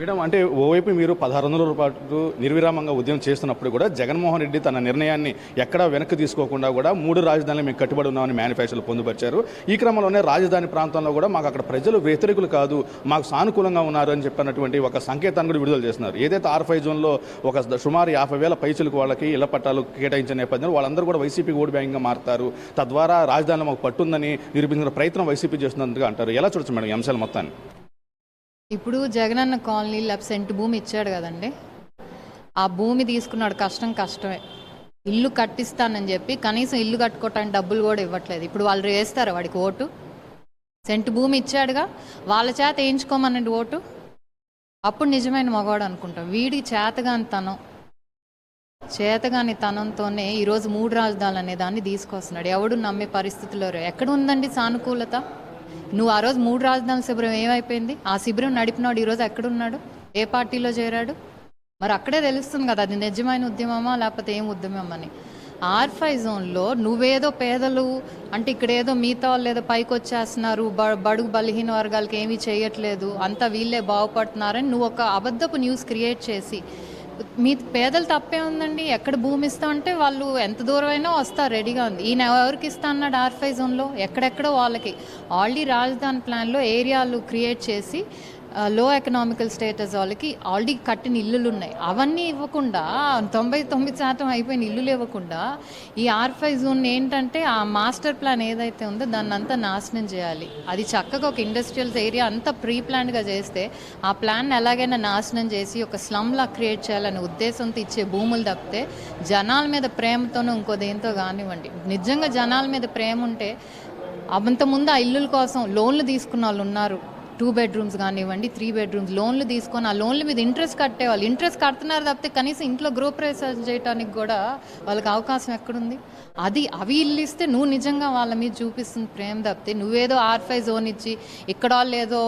Madam అంటే ఓవైపు మీరు పదహారు వందల పాటు నిర్విరామంగా ఉద్యమం చేస్తున్నప్పుడు కూడా జగన్మోహన్ రెడ్డి తన నిర్ణయాన్ని ఎక్కడా వెనక్కి తీసుకోకుండా కూడా మూడు రాజధానులు మేము కట్టుబడి ఉన్నామని మేనిఫెస్టోలు పొందుపరిచారు. ఈ క్రమంలోనే రాజధాని ప్రాంతంలో కూడా మాకు అక్కడ ప్రజలు వ్యతిరేకులు కాదు మాకు సానుకూలంగా ఉన్నారు అని చెప్పినటువంటి ఒక సంకేతాన్ని కూడా విడుదల చేస్తున్నారు. ఏదైతే ఆర్ ఫైవ్ జోన్లో ఒక సుమారు యాభై వేల పైచులకు వాళ్ళకి ఇళ్ళ పట్టాలు కేటాయించిన నేపథ్యంలో వాళ్ళందరూ కూడా వైసీపీ ఓటు బ్యాంక్గా మారుతారు. తద్వారా రాజధానిలో మాకు పట్టుందని నిరూపించిన ప్రయత్నం వైసీపీ చేస్తున్నట్టుగా అంటారు. ఎలా చూడొచ్చు మేడం ఈ అంశాలు మొత్తాన్ని? ఇప్పుడు జగనన్న కాలనీ లేకపోతే సెంటు భూమి ఇచ్చాడు కదండి. ఆ భూమి తీసుకున్నాడు కష్టం కష్టమే. ఇల్లు కట్టిస్తానని చెప్పి కనీసం ఇల్లు కట్టుకోవటానికి డబ్బులు కూడా ఇవ్వట్లేదు. ఇప్పుడు వాళ్ళు వేస్తారు వాడికి ఓటు? సెంటు భూమి ఇచ్చాడుగా. వాళ్ళ చేత వేయించుకోమనండి ఓటు? అప్పుడు నిజమైన మగవాడు అనుకుంటాం. వీడి చేతగాని తనం చేతగాని తనంతోనే ఈరోజు మూడు రాజధానులు అనే దాన్ని తీసుకొస్తున్నాడు. ఎవడు నమ్మే పరిస్థితుల్లో ఎక్కడ ఉందండి సానుకూలత? నువ్వు ఆ రోజు మూడు రాజధానుల శిబిరం ఏమైపోయింది? ఆ శిబిరం నడిపినాడు ఈరోజు ఎక్కడున్నాడు? ఏ పార్టీలో చేరాడు? మరి అక్కడే తెలుస్తుంది కదా అది నిజమైన ఉద్యమమా లేకపోతే ఏం ఉద్యమం అని. ఆర్ఫై జోన్లో నువ్వేదో పేదలు అంటే ఇక్కడ ఏదో మిగతా వాళ్ళు ఏదో పైకి వచ్చేస్తున్నారు బ- బడుగు బలహీన వర్గాలకి ఏమీ చేయట్లేదు అంతా వీళ్ళే బాగుపడుతున్నారని నువ్వు ఒక అబద్ధపు న్యూస్ క్రియేట్ చేసి మీ పేదలు తప్పే ఉందండి. ఎక్కడ భూమి ఇస్తా అంటే వాళ్ళు ఎంత దూరం అయినా వస్తారు రెడీగా ఉంది. ఈయన ఎవరికి ఇస్తా అన్నాడు ఆర్ఫై జోన్లో? ఎక్కడెక్కడో వాళ్ళకి. ఆల్రెడీ రాజధాని ప్లాన్లో ఏరియాలు క్రియేట్ చేసి లో ఎకనామికల్ స్టేటస్ వాళ్ళకి ఆల్రెడీ కట్టిన ఇల్లులు ఉన్నాయి అవన్నీ ఇవ్వకుండా తొంభై తొమ్మిది శాతం అయిపోయిన ఇల్లులు ఇవ్వకుండా ఈ ఆర్ఫై జోన్ ఏంటంటే ఆ మాస్టర్ ప్లాన్ ఏదైతే ఉందో దాన్ని అంతా నాశనం చేయాలి. అది చక్కగా ఒక ఇండస్ట్రియల్స్ ఏరియా అంతా ప్రీ ప్లాన్గా చేస్తే ఆ ప్లాన్ ఎలాగైనా నాశనం చేసి ఒక స్లమ్లా క్రియేట్ చేయాలనే ఉద్దేశంతో ఇచ్చే భూములు తప్పితే జనాల మీద ప్రేమతోనూ ఇంకో దేంతో కానివ్వండి. నిజంగా జనాల మీద ప్రేమ ఉంటే అంతకుముందు ఆ ఇల్లుల కోసం లోన్లు తీసుకున్న వాళ్ళు ఉన్నారు. టూ బెడ్రూమ్స్ కానివ్వండి త్రీ బెడ్రూమ్స్ లోన్లు తీసుకొని ఆ లోన్ల మీద ఇంట్రెస్ట్ కట్టేవాళ్ళు ఇంట్రెస్ట్ కడుతున్నారు తప్పితే కనీసం ఇంట్లో గృహప్రవేశాలు చేయడానికి కూడా వాళ్ళకి అవకాశం ఎక్కడుంది? అది అవి ఇల్లు ఇస్తే నువ్వు నిజంగా వాళ్ళ మీద చూపిస్తుంది ప్రేమ తప్పితే నువ్వేదో ఆర్ఫై జోన్ ఇచ్చి ఇక్కడ వాళ్ళు ఏదో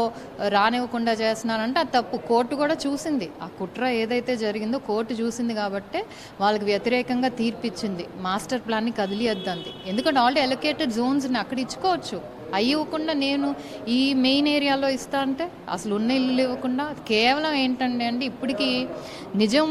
రానివ్వకుండా చేస్తున్నారంటే అది తప్పు. కోర్టు కూడా చూసింది. ఆ కుట్ర ఏదైతే జరిగిందో కోర్టు చూసింది కాబట్టే వాళ్ళకి వ్యతిరేకంగా తీర్పిచ్చింది. మాస్టర్ ప్లాన్ని కదిలియద్దంది. ఎందుకంటే ఆల్రెడీ ఎలొకేటెడ్ జోన్స్ని అక్కడ ఇచ్చుకోవచ్చు. అవి ఇవ్వకుండా నేను ఈ మెయిన్ ఏరియాలో ఇస్తా అంటే అసలు ఉన్న ఇల్లు ఇవ్వకుండా కేవలం ఏంటంటే అండి ఇప్పటికీ నిజం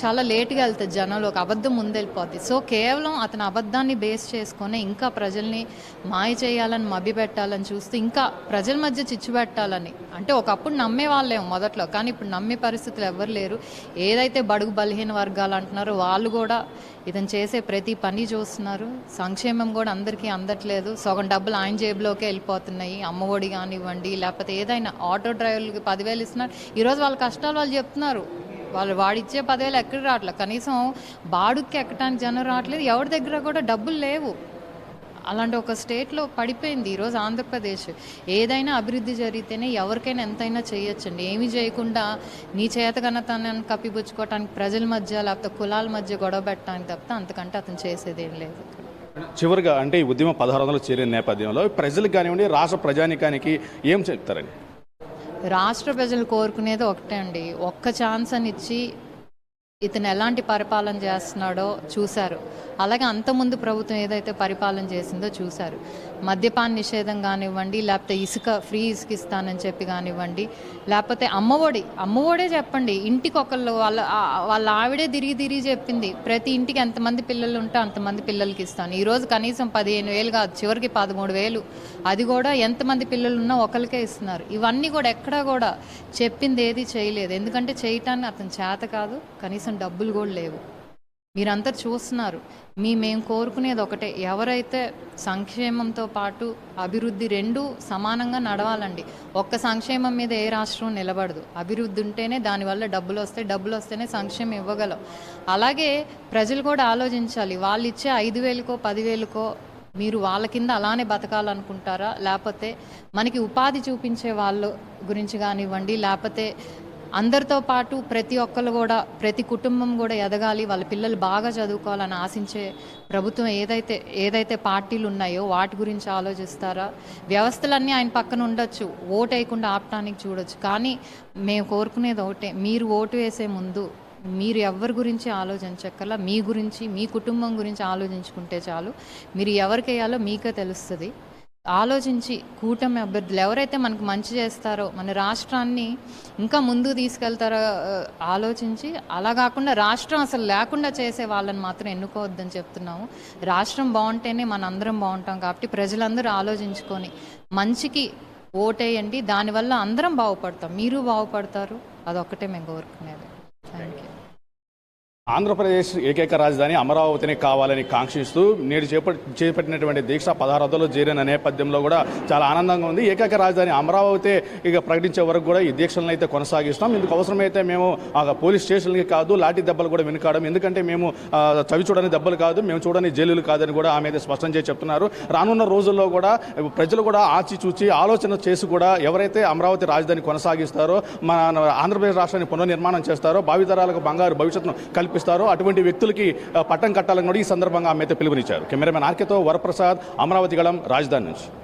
చాలా లేట్గా వెళ్తుంది జనాలు ఒక అబద్ధం ముందెళ్ళిపోద్ది. సో కేవలం అతని అబద్ధాన్ని బేస్ చేసుకొని ఇంకా ప్రజల్ని మాయ చేయాలని మభ్యపెట్టాలని చూస్తూ ఇంకా ప్రజల మధ్య చిచ్చు పెట్టాలని. అంటే ఒకప్పుడు నమ్మే వాళ్ళేమో మొదట్లో. కానీ ఇప్పుడు నమ్మే పరిస్థితులు ఎవరు లేరు. ఏదైతే బడుగు బలహీన వర్గాలు అంటున్నారో వాళ్ళు కూడా ఇతను చేసే ప్రతి పని చూస్తున్నారు. సంక్షేమం కూడా అందరికీ అందట్లేదు. సగం డబ్బులు ఆయన జేబులోకే వెళ్ళిపోతున్నాయి. అమ్మఒడి కానివ్వండి లేకపోతే ఏదైనా ఆటో డ్రైవర్లకి పదివేలు ఇస్తున్నారు. ఈరోజు వాళ్ళ కష్టాలు వాళ్ళు చెప్తున్నారు. వాళ్ళు వాడిచ్చే పదివేలు ఎక్కడ రావట్లేదు కనీసం బాడుక్కి ఎక్కడానికి జనం రావట్లేదు. ఎవరి దగ్గర కూడా డబ్బులు లేవు. అలాంటి ఒక స్టేట్లో పడిపోయింది ఈరోజు ఆంధ్రప్రదేశ్. ఏదైనా అభివృద్ధి జరిగితేనే ఎవరికైనా ఎంతైనా చేయొచ్చండి. ఏమీ చేయకుండా నీ చేతగనతనాన్ని కప్పిపుచ్చుకోవటానికి ప్రజల మధ్య లేకపోతే కులాల మధ్య గొడవ పెట్టడానికి తప్పితే అంతకంటే అతను చేసేదేం లేదు. చివరిగా అంటే ఈ ఉద్యమం పదహారు వందలు చేరిన నేపథ్యంలో ప్రజలకు కానివ్వండి రాష్ట్ర ప్రజానికానికి ఏం చెప్తారండి? రాష్ట్ర ప్రజలు కోరుకునేది ఒకటే అండి. ఒక్క ఛాన్స్ అని ఇచ్చి ఇతను ఎలాంటి పరిపాలన చేస్తున్నాడో చూశారు. అలాగే అంతకుముందు ప్రభుత్వం ఏదైతే పరిపాలన చేసిందో చూశారు. మద్యపాన నిషేధం కానివ్వండి లేకపోతే ఇసుక ఫ్రీ ఇసుక ఇస్తానని చెప్పి కానివ్వండి లేకపోతే అమ్మఒడి అమ్మఒడే చెప్పండి. ఇంటికి ఒకళ్ళు వాళ్ళ వాళ్ళ ఆవిడే తిరిగి తిరిగి చెప్పింది ప్రతి ఇంటికి ఎంతమంది పిల్లలు ఉంటే అంతమంది పిల్లలకి ఇస్తాను. ఈరోజు కనీసం పదిహేను వేలు కాదు చివరికి పదమూడు వేలు. అది కూడా ఎంతమంది పిల్లలు ఉన్నా ఒకరికే ఇస్తున్నారు. ఇవన్నీ కూడా ఎక్కడా కూడా చెప్పింది ఏది చేయలేదు. ఎందుకంటే చేయటాన్ని అతను చేత కాదు కనీసం డబ్బులు కూడా లేవు. మీరంతా చూస్తున్నారు. మీ మేము కోరుకునేది ఒకటే. ఎవరైతే సంక్షేమంతో పాటు అభివృద్ధి రెండూ సమానంగా నడవాలండి ఒక్క సంక్షేమం మీద ఏ రాష్ట్రం నిలబడదు. అభివృద్ధి ఉంటేనే దానివల్ల డబ్బులు వస్తాయి డబ్బులు వస్తేనే సంక్షేమం ఇవ్వగలం. అలాగే ప్రజలు కూడా ఆలోచించాలి వాళ్ళు ఇచ్చే ఐదు వేలకో పదివేలకో మీరు వాళ్ళ కింద అలానే బతకాలనుకుంటారా? లేకపోతే మనకి ఉపాధి చూపించే వాళ్ళ గురించి కానివ్వండి లేకపోతే అందరితో పాటు ప్రతి ఒక్కరు కూడా ప్రతి కుటుంబం కూడా ఎదగాలి వాళ్ళ పిల్లలు బాగా చదువుకోవాలని ఆశించే ప్రభుత్వం ఏదైతే ఏదైతే పార్టీలు ఉన్నాయో వాటి గురించి ఆలోచిస్తారా? వ్యవస్థలన్నీ ఆయన పక్కన ఉండొచ్చు ఓటు వేయకుండా ఆపటానికి చూడొచ్చు. కానీ మేము కోరుకునేది ఒకటే మీరు ఓటు వేసే ముందు మీరు ఎవరి గురించి ఆలోచించక్కర్లా మీ గురించి మీ కుటుంబం గురించి ఆలోచించుకుంటే చాలు. మీరు ఎవరికి వేయాలో మీకే తెలుస్తుంది. ఆలోచించి కూటమి అభ్యర్థులు ఎవరైతే మనకు మంచి చేస్తారో మన రాష్ట్రాన్ని ఇంకా ముందుకు తీసుకెళ్తారో ఆలోచించి అలా కాకుండా రాష్ట్రం అసలు లేకుండా చేసే వాళ్ళని మాత్రం ఎన్నుకోవద్దని చెప్తున్నాము. రాష్ట్రం బాగుంటేనే మన అందరం బాగుంటాం కాబట్టి ప్రజలందరూ ఆలోచించుకొని మంచికి ఓటేయండి. దానివల్ల అందరం బాగుపడతాం. మీరు బాగుపడతారు. అదొక్కటే మేము కోరుకునేది. ఆంధ్రప్రదేశ్ ఏకైక రాజధాని అమరావతిని కావాలని కాంక్షిస్తూ నేడు చేపట్ చేపట్టినటువంటి దీక్ష పదహారవలో చేరిన నేపథ్యంలో కూడా చాలా ఆనందంగా ఉంది. ఏకైక రాజధాని అమరావతి ఇక ప్రకటించే వరకు కూడా ఈ దీక్షలను అయితే కొనసాగిస్తాం ఇందుకు అవసరమైతే మేము ఆ పోలీస్ స్టేషన్కి కాదు లాఠీ దెబ్బలు కూడా వెనుకాడం ఎందుకంటే మేము చవి చూడని దెబ్బలు కాదు మేము చూడని జైలులు కాదని కూడా ఆమె అయితే స్పష్టం చేసి చెప్తున్నారు. రానున్న రోజుల్లో కూడా ప్రజలు కూడా ఆచి చూచి ఆలోచన చేసి కూడా ఎవరైతే అమరావతి రాజధాని కొనసాగిస్తారో మన ఆంధ్రప్రదేశ్ రాష్ట్రాన్ని పునర్నిర్మాణం చేస్తారో భావితరాలకు బంగారు భవిష్యత్తును కల్పిస్తారో అటువంటి వ్యక్తులకి పట్టం కట్టాలని కూడా ఈ సందర్భంగా ఆమె అయితే పిలుపునిచ్చారు. కెమెరామెన్ ఆర్కేతో వరప్రసాద్ అమరావతి గళం రాజధాని నుంచి.